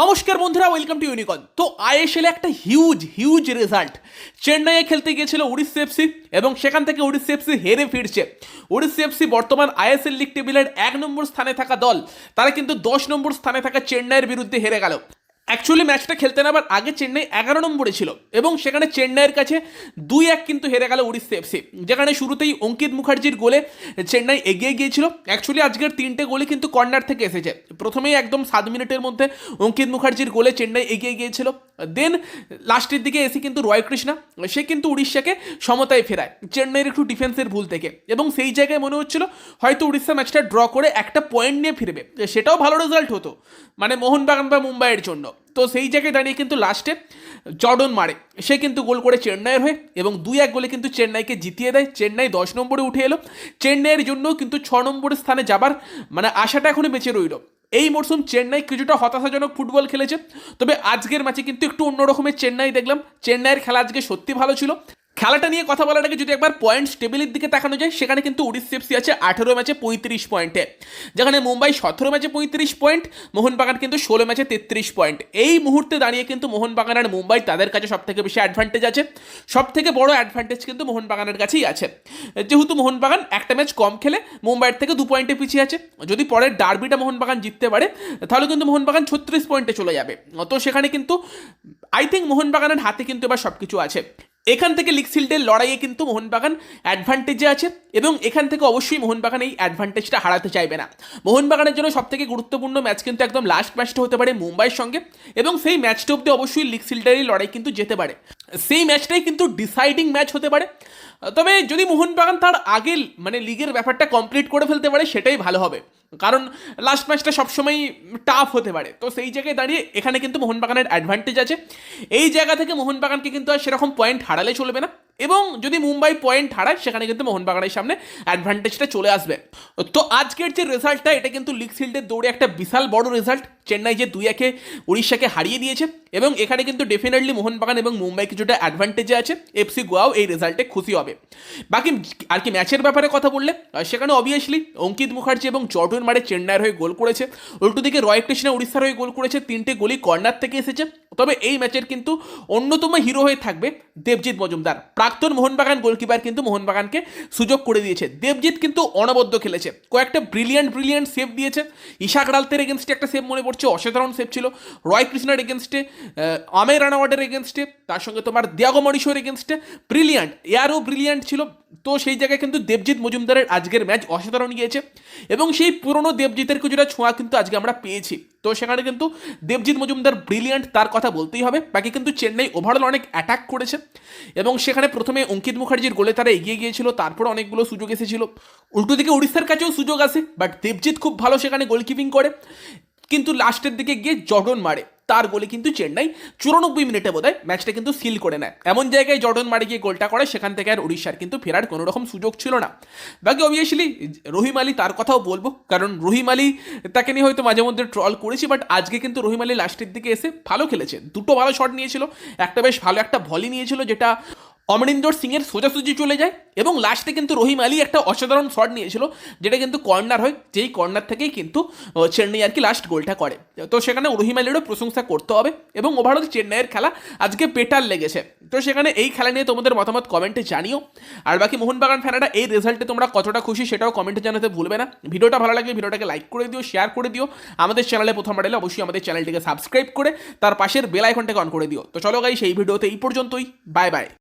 নমস্কার বন্ধুরা welcome to ইউনিকন তো আইএসএল একটা হিউজ হিউজ রেজাল্ট চেন্নাইয়ে খেলতে গিয়েছিল উড়িষ্যা এফসি এবং সেখান থেকে উড়িষ্যা এফসি হেরে ফিরছে। উড়িষ্যা এফসি বর্তমান আইএসএল লিগ টেবিলের এক নম্বর স্থানে থাকা দল। তারা কিন্তু দশ নম্বর স্থানে থাকা চেন্নাইয়ের বিরুদ্ধে হেরে গেল। অ্যাকচুয়ালি ম্যাচটা খেলতে নেবার আগে চেন্নাই এগারো নম্বরে ছিল এবং সেখানে চেন্নাইয়ের কাছে দুই এক কিন্তু হেরে গেল উড়িষ্যা এফসি যেখানে শুরুতেই অঙ্কিত মুখার্জির গোলে চেন্নাই এগিয়ে গিয়েছিল। অ্যাকচুয়ালি আজকের তিনটে গোলে কিন্তু কর্নার থেকে এসেছে। প্রথমেই একদম সাত মিনিটের মধ্যে অঙ্কিত মুখার্জির গোলে চেন্নাই এগিয়ে গিয়েছিল। দেন লাস্টের দিকে এসে কিন্তু রয় কৃষ্ণা সে কিন্তু উড়িষ্যাকে সমতায় ফেরায়, চেন্নাইয়ের একটু ডিফেন্সের ভুল থেকে। এবং সেই জায়গায় মনে হচ্ছিল, হয়তো উড়িষ্যা ম্যাচটা ড্র করে একটা পয়েন্ট নিয়ে ফিরবে। সেটাও ভালো রেজাল্ট হতো মানে মোহনবাগান বা মুম্বাইয়ের জন্য। তো সেই জায়গায় দাঁড়িয়ে কিন্তু লাস্টে জর্ডন মারে। সে কিন্তু গোল করে চেন্নাইয়ের হয়ে এবং দুই এক গোলে কিন্তু চেন্নাইকে জিতিয়ে দেয়। চেন্নাই দশ নম্বরে উঠে এলো। চেন্নাইয়ের জন্য কিন্তু ছ নম্বরের স্থানে যাবার মানে আশাটা এখনই বেঁচে রইল। এই মরশুম চেন্নাই কিছুটা হতাশাজনক ফুটবল খেলেছে। তবে আজকের ম্যাচে কিন্তু একটু অন্যরকমের চেন্নাই দেখলাম। চেন্নাইয়ের খেলা আজকে সত্যি ভালো ছিল। খেলাটা নিয়ে কথা বলার আগে যদি একবার পয়েন্টস টেবিলের দিকে তাকানো যায়, সেখানে কিন্তু উড়িষ্যা এফসি আছে আঠেরো ম্যাচে পঁয়ত্রিশ পয়েন্টে যেখানে মুম্বাই সতেরো ম্যাচে পঁয়ত্রিশ পয়েন্ট মোহনবাগান কিন্তু ষোলো ম্যাচে তেত্রিশ পয়েন্ট এই মুহূর্তে দাঁড়িয়ে কিন্তু মোহনবাগান আর মুম্বাই তাদের কাছে সব থেকে বেশি অ্যাডভান্টেজ আছে। সব থেকে বড় অ্যাডভান্টেজ কিন্তু মোহনবাগানের কাছেই আছে। যেহেতু মোহনবাগান একটা ম্যাচ কম খেলে, মুম্বাইয়ের থেকে দু পয়েন্টে পিছিয়ে আছে। যদি পরের ডার্বিটা মোহনবাগান জিততে পারে, তাহলে কিন্তু মোহনবাগান ছত্রিশ পয়েন্টে চলে যাবে। তো সেখানে কিন্তু আই থিঙ্ক মোহনবাগানের হাতে কিন্তু এবার সব কিছু আছে। এখান থেকে লিগ শিল্ডের লড়াইয়ে কিন্তু মোহনবাগান অ্যাডভান্টেজে আছে এবং এখান থেকে অবশ্যই মোহনবাগান এই অ্যাডভান্টেজটা হারাতে চাইবে না। মোহনবাগানের জন্য সবথেকে গুরুত্বপূর্ণ ম্যাচ কিন্তু একদম লাস্ট ম্যাচটা হতে পারে মুম্বাইয়ের সঙ্গে এবং সেই ম্যাচটা অব্দি অবশ্যই লিগ শিল্ডেরই লড়াই কিন্তু যেতে পারে। সেই ম্যাচটাই কিন্তু ডিসাইডিং ম্যাচ হতে পারে। তবে যদি মোহনবাগান তার আগে মানে লিগের ব্যাপারটা কমপ্লিট করে ফেলতে পারে, সেটাই ভালো হবে। কারণ লাস্ট ম্যাচটা সবসময়ই টাফ হতে পারে। তো সেই জায়গায় দাঁড়িয়ে এখানে কিন্তু মোহনবাগানের অ্যাডভান্টেজ আছে। এই জায়গা থেকে মোহনবাগানকে কিন্তু আর সেরকম পয়েন্ট হারালে চলবে না। এবং যদি মুম্বাই পয়েন্ট হারায়, সেখানে কিন্তু মোহনবাগানের সামনে অ্যাডভান্টেজটা চলে আসবে। তো আজকের যে রেজাল্টটা এটা কিন্তু লিগ ফিল্ডের দৌড়ে একটা বিশাল বড় রেজাল্ট চেন্নাই যে দুই একে উড়িষ্যাকে হারিয়ে দিয়েছে এবং এখানে কিন্তু ডেফিনেটলি মোহনবাগান এবং মুম্বাই কিছুটা অ্যাডভান্টেজে আছে। এফসি গোয়াও এই রেজাল্টে খুশি হবে। বাকি আর কি ম্যাচের ব্যাপারে কথা বললে সেখানে অবভিয়াসলি অঙ্কিত মুখার্জি এবং জর্ডন মারে চেন্নাইয়ের হয়ে গোল করেছে। উল্টো দিকে রয় কৃষ্ণা উড়িষ্যার হয়ে গোল করেছে, তিনটে গোলই কর্নার থেকে এসেছে। তবে এই ম্যাচের কিন্তু অন্যতম হিরো হয়ে থাকবে দেবজিৎ মজুমদার। প্রাক্তন মোহনবাগান গোলকিপার কিন্তু মোহনবাগানকে সুযোগ করে দিয়েছে। দেবজিৎ কিন্তু অনবদ্য খেলেছে। কয়েকটা ব্রিলিয়ান্ট ব্রিলিয়ান্ট সেভ দিয়েছে। ইশাক রালতের এগেনস্টে একটা সেভ মনে পড়ছে অসাধারণ সেভ ছিল। রয় কৃষ্ণার এগেনস্টে আমের রানাওয়াটের এগেনস্টে তার সঙ্গে তোমার দিয়াগো মরিশোর এগেনস্টে ব্রিলিয়ান্ট এয়ারও ব্রিলিয়ান্ট ছিল। তো সেই জায়গায় কিন্তু দেবজিৎ মজুমদারের আজকের ম্যাচ অসাধারণ গিয়েছে। এবং সেই পুরনো দেবজিতের কিছুটা ছোঁয়া কিন্তু আজকে আমরা পেয়েছি। তো সেখানে কিন্তু দেবজিৎ মজুমদার ব্রিলিয়ান্ট তার কথা বলতেই হবে। বাকি কিন্তু চেন্নাই ওভারঅল অনেক অ্যাটাক করেছে। এবং সেখানে প্রথমে অঙ্কিত মুখার্জির গোলে তারা এগিয়ে গিয়েছিল, তারপর অনেকগুলো সুযোগ এসেছিল। উল্টো দিকে উড়িষ্যার কাছেও সুযোগ আছে বাট দেবজিৎ খুব ভালো সেখানে গোলকিপিং করে। কিন্তু লাস্টের দিকে গিয়ে জর্ডন মারে। তার গোলে কিন্তু চেন্নাই চুরানব্বই মিনিটে বোধহয় ম্যাচটা কিন্তু সিল করে নেয়। এমন জায়গায় জর্ডন মারে গিয়ে গোলটা করে, সেখান থেকে আর উড়িষ্যার কিন্তু ফেরার কোনো রকম সুযোগ ছিল না। বাকি অবভিয়াসলি রহিম আলী, তার কথাও বলব, কারণ রহিম আলী, তাকে নিয়ে হয়তো মাঝে মধ্যে ট্রল করেছি বাট আজকে কিন্তু রহিম আলী লাস্টের দিকে এসে ভালো খেলেছে। দুটো ভালো শট নিয়েছিল, একটা বেশ ভালো একটা ভলি নিয়েছিল, যেটা অমরিন্দর সিং এর সোজাসুজি চলে যায় এবং লাস্টে কিন্তু রহিম আলী একটা অসাধারণ শট নিয়েছিল, যেটা কিন্তু কর্নার হয়, যেই কর্নার থেকেই কিন্তু চেন্নাই আর কি লাস্ট গোলটা করে। তো সেখানে রহিম আলীরও প্রশংসা করতে হবে এবং ওভারঅল চেন্নাইয়ের খেলা আজকে বেটার লেগেছে। তো সেখানে এই খেলা নিয়ে তোমাদের মতামত কমেন্টে জানিও। আর বাকি মোহনবাগান ফ্যানারা এই রেজাল্টে তোমরা কতটা খুশি সেটাও কমেন্টে জানাতে ভুলবে না। ভিডিওটা ভালো লাগলে ভিডিওটাকে লাইক করে দিও শেয়ার করে দিও। আমাদের চ্যানেলে প্রথম এলে অবশ্যই আমাদের চ্যানেলটিকে সাবস্ক্রাইব করে, তার পাশের বেল আইকনটাকে অন করে দিও। তো চলো গাই সেই ভিডিওতে এই পর্যন্তই। Bye bye